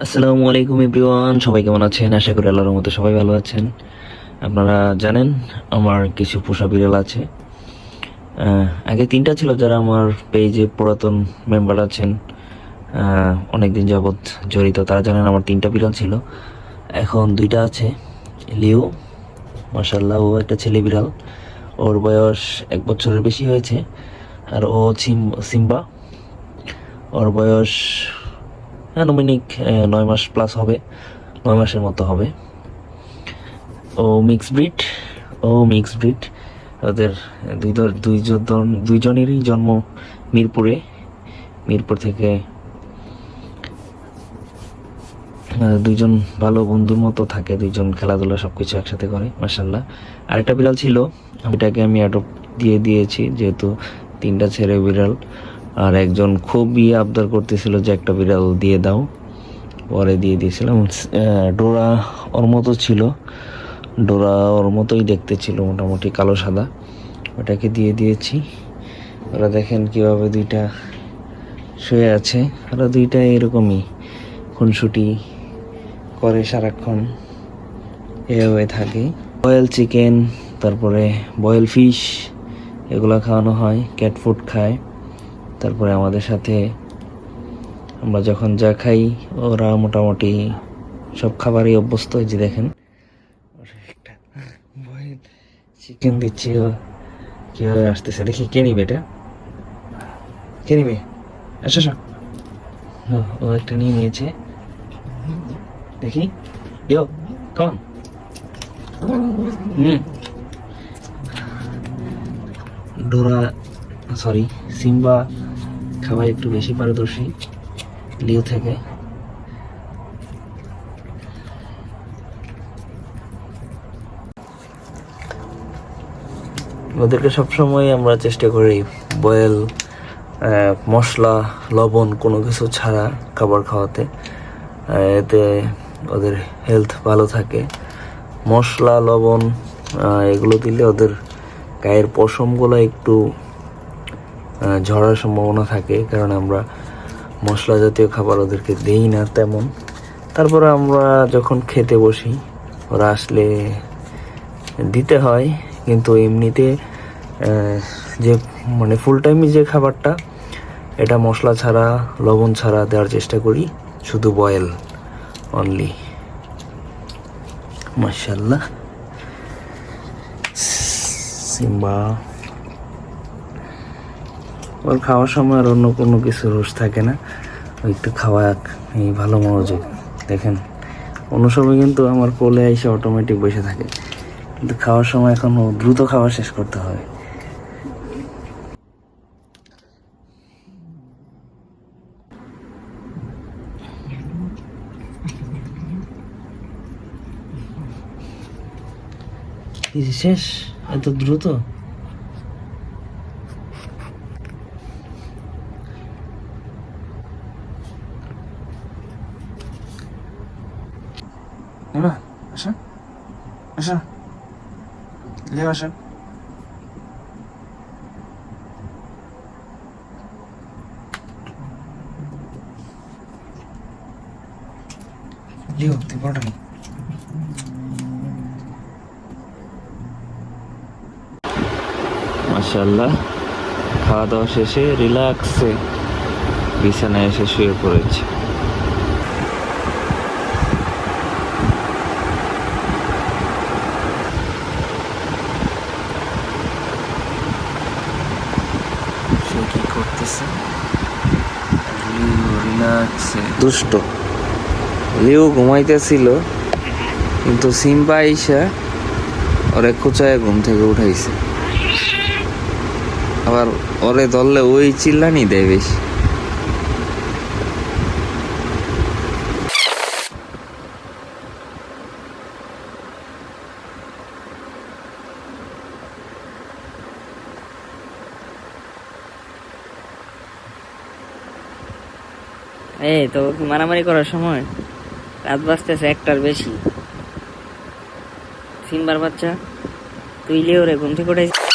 আসসালামু আলাইকুম এভরিওয়ান, সবাই কেমন আছেন? আশা করি আল্লাহর মতো সবাই ভালো আছেন। আপনারা জানেন, আমার কিছু পোষা বিড়াল আছে। আগে তিনটা ছিল যারা আমার পেজে পুরাতন মেম্বার আছেন। অনেক দিন যাবৎ জড়িত, তারা জানেন আমার তিনটা বিড়াল ছিল। এখন দুইটা আছে, লিও মার্শাল্লাহ ও একটা ছেলে বিড়াল। ওর বয়স এক বছরের বেশি হয়েছে। আর ও সিম- সিম্বা। ওর বয়স আনুমানিক আহ, নয় মাস প্লাস হবে নয় মাসের মতো হবে। ও মিক্স ব্রিড ও মিক্স ব্রিড ওদের দুই দুইজন দুইজনেরই জন্ম মিরপুরে। মিরপুর থেকে দুইজন ভালো বন্ধুর মতো থাকে দুইজন খেলাধুলা সবকিছু একসাথে করে মার্শাল্লাহ আরেকটা বিড়াল ছিল এটাকে আমি অ্যাডপ্ট দিয়ে দিয়েছি যেহেতু তিনটা ছেড়ে বিড়াল। আর একজন খুবই আবদার করতেছিল যে একটা বিড়াল দিয়ে দাও। পরে দিয়ে দিয়েছিলাম। ডোরা ওর মতো ছিল। ডোরা ওর মতোই দেখতে ছিল, মোটামুটি কালো সাদা। ওটাকে দিয়ে দিয়েছি। ওরা দেখেন কীভাবে দুইটা শুয়ে আছে। ওরা দুইটা এরকমই খুনসুটি করে সারাক্ষণ। এভাবে থাকে। বয়েল চিকেন, তারপরে বয়েল ফিশ, এগুলো খাওয়ানো হয়, ক্যাট ফুড খায়। তারপরে আমাদের সাথে আমরা যখন যা খাই ওরা মোটামুটি সব খাবারই অভ্যস্ত যে দেখেন। চিকেন দিচ্ছি ও কীভাবে আসতেছে? দেখি কে নিবে এটা? কে নিবে? আসো ও, ও একটা নিয়ে নিয়েছে। দেখি। ইয়ো কম হুম। ডোরা সরি সিম্বা খাওয়ায় একটু বেশি পারদর্শী লিও থেকে। ওদেরকে সবসময় আমরা চেষ্টা করি বয়েল মশলা, লবণ কোনো কিছু ছাড়া খাবার খাওয়াতে। এতে ওদের হেলথ ভালো থাকে। মশলা, লবণ এগুলো দিলে ওদের গায়ের পশমগুলো একটু ঝরার সম্ভাবনা থাকে, কারণ আমরা মশলা জাতীয় খাবার ওদেরকে দেই না তেমন। তারপরে আমরা যখন খেতে বসি, ওরা আসলে দিতে হয়, কিন্তু এমনিতে যে মানে ফুল টাইমে যে খাবারটা, এটা মশলা ছাড়া, লবণ ছাড়া দেওয়ার চেষ্টা করি, শুধু বয়েল অনলি মাশাল্লাহ সিম্বা। ওর খাওয়ার সময় আর অন্য কোনো কিছু রুশ থাকে না। ওই একটু খাওয়া এই ভালো মনোযোগ। দেখেন অন্য সময় কিন্তু আমার কোলে এসে অটোমেটিক বসে থাকে। কিন্তু খাওয়ার সময় এখন দ্রুত খাওয়া শেষ করতে হবে শেষ, এত দ্রুত? এবার মাশাল্লাহ খাওয়া দাওয়া শেষে রিল্যাক্সে বিছানায় এসে শুয়ে পড়েছে। কি করতেছে রিল্যাক্সে দুষ্ট। লিও ঘুমাইতেছিল, কিন্তু সিম্বা আইসা ওরে খোঁচায় ঘুম থেকে উঠাইছে। আবার ওরে ধরলে ওই চিল্লানি দেয় বেশি। এই তো মারামারি করার সময় রাত বাঁচতেছে একটার বেশি। সিম্বার বাচ্চা তুই লেও রে, ঘুম থেকে উঠাইছিস